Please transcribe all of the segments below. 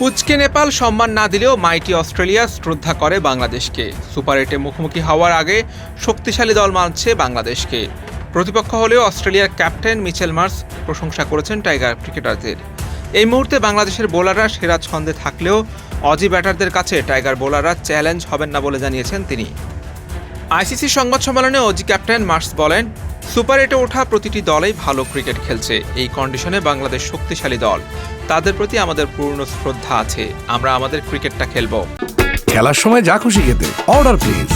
পুচকে নেপাল সম্মান না দিলেও মাইটি অস্ট্রেলিয়া শ্রদ্ধা করে বাংলাদেশকে। সুপার এইটে মুখোমুখি হওয়ার আগে শক্তিশালী দল মানছে বাংলাদেশকে। প্রতিপক্ষ হলেও অস্ট্রেলিয়ার ক্যাপ্টেন মিচেল মার্স প্রশংসা করেছেন টাইগার ক্রিকেটারদের। এই মুহূর্তে বাংলাদেশের বোলাররা সেরা ছন্দে থাকলেও অজি ব্যাটারদের কাছে টাইগার বোলাররা চ্যালেঞ্জ হবেন না বলে জানিয়েছেন তিনি। আইসিসি সংবাদ সম্মেলনে অজি ক্যাপ্টেন মার্স বলেন সুপার এইটে ওঠা প্রতিটি দলেই ভালো ক্রিকেট খেলছে। এই কন্ডিশনে বাংলাদেশ শক্তিশালী দল। তাদের প্রতি আমাদের পূর্ণ শ্রদ্ধা আছে। আমরা আমাদের ক্রিকেটটা খেলব। খেলার সময় যা খুশি খেতে। অর্ডার প্লিজ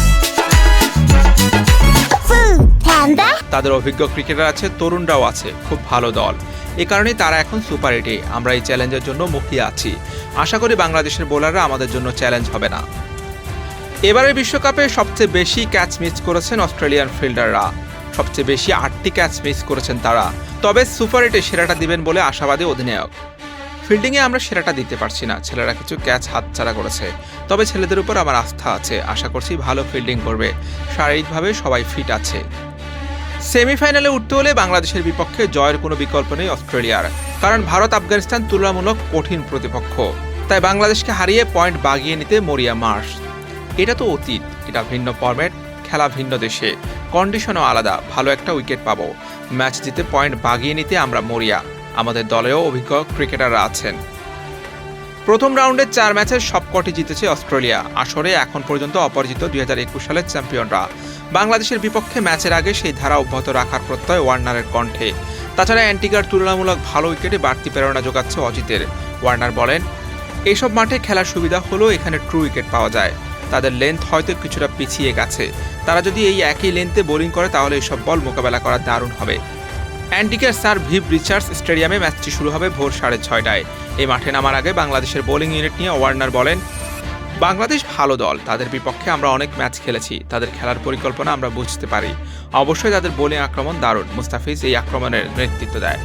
তাদের অভিজ্ঞ ক্রিকেটার আছে তরুণরাও আছে। খুব ভালো দল। এ কারণেই তারা এখন সুপার এইটে। আমরা এই চ্যালেঞ্জের জন্য মুখিয়ে আছি। আশা করি বাংলাদেশের বোলাররা আমাদের জন্য চ্যালেঞ্জ হবে না। এবারের বিশ্বকাপে সবচেয়ে বেশি ক্যাচ মিস করেছেন অস্ট্রেলিয়ান ফিল্ডাররা সবচেয়ে বেশি আটটি ক্যাচ মিস করেছেন তারা। তবে সুপার এইটে সেরাটা দিবেন বলে আশাবাদী অধিনায়ক। ফিল্ডিংয়ে আমরা সেরাটা দিতে পারছি না, ছেলেরা কিছু ক্যাচ হাতছাড়া করেছে। তবে ছেলেদের উপর আমার আস্থা আছে, আশা করছি ভালো ফিল্ডিং করবে। শারীরিকভাবে সবাই ফিট আছে। সেমিফাইনালে উঠতে হলে বাংলাদেশের বিপক্ষে জয়ের কোনো বিকল্প নেই অস্ট্রেলিয়ার, কারণ ভারত আফগানিস্তান তুলনামূলক কঠিন প্রতিপক্ষ। তাই বাংলাদেশকে হারিয়ে পয়েন্ট বাগিয়ে নিতে মরিয়া মার্স এটা তো অতীত, এটা ভিন্ন ফরম্যাট খেলা ভিন্ন দেশে। কন্ডিশনও আলাদা, ভালো একটা উইকেট পাবো। ম্যাচ জিতে পয়েন্ট বাগিয়ে নিতে আমরা মরিয়া, আমাদের দলেও অভিজ্ঞ ক্রিকেটাররা আছেন। প্রথম রাউন্ডের চার ম্যাচের সবকটি জিতেছে অস্ট্রেলিয়া, আসরে এখন পর্যন্ত অপরাজিত দুই হাজার একুশ সালের চ্যাম্পিয়নরা। বাংলাদেশের বিপক্ষে ম্যাচের আগে সেই ধারা অব্যাহত রাখার প্রত্যয় ওয়ার্নারের কণ্ঠে। তাছাড়া অ্যান্টিগার তুলনামূলক ভালো উইকেটে বাড়তি প্রেরণা যোগাচ্ছে অজিতের। ওয়ার্নার বলেন এইসব মাঠে খেলার সুবিধা হলেও এখানে ট্রু উইকেট পাওয়া যায়। তাদের লেন্থ হয়তো কিছুটা পিছিয়ে গেছে। তারা যদি এই একই লেন্থে বোলিং করে, তাহলে এইসব বল মোকাবেলা করা দারুণ হবে। অ্যান্টিকের স্যার ভিভ রিচার্ডস স্টেডিয়ামে ম্যাচটি শুরু হবে ভোর সাড়ে ছয়টায়। এই মাঠে নামার আগে বাংলাদেশের বোলিং ইউনিট নিয়ে ওয়ার্নার বলেন, বাংলাদেশ ভালো দল, তাদের বিপক্ষে আমরা অনেক ম্যাচ খেলেছি। তাদের খেলার পরিকল্পনা আমরা বুঝতে পারি। অবশ্যই তাদের বোলিং আক্রমণ দারুণ। মুস্তাফিজ এই আক্রমণের নেতৃত্ব দেয়।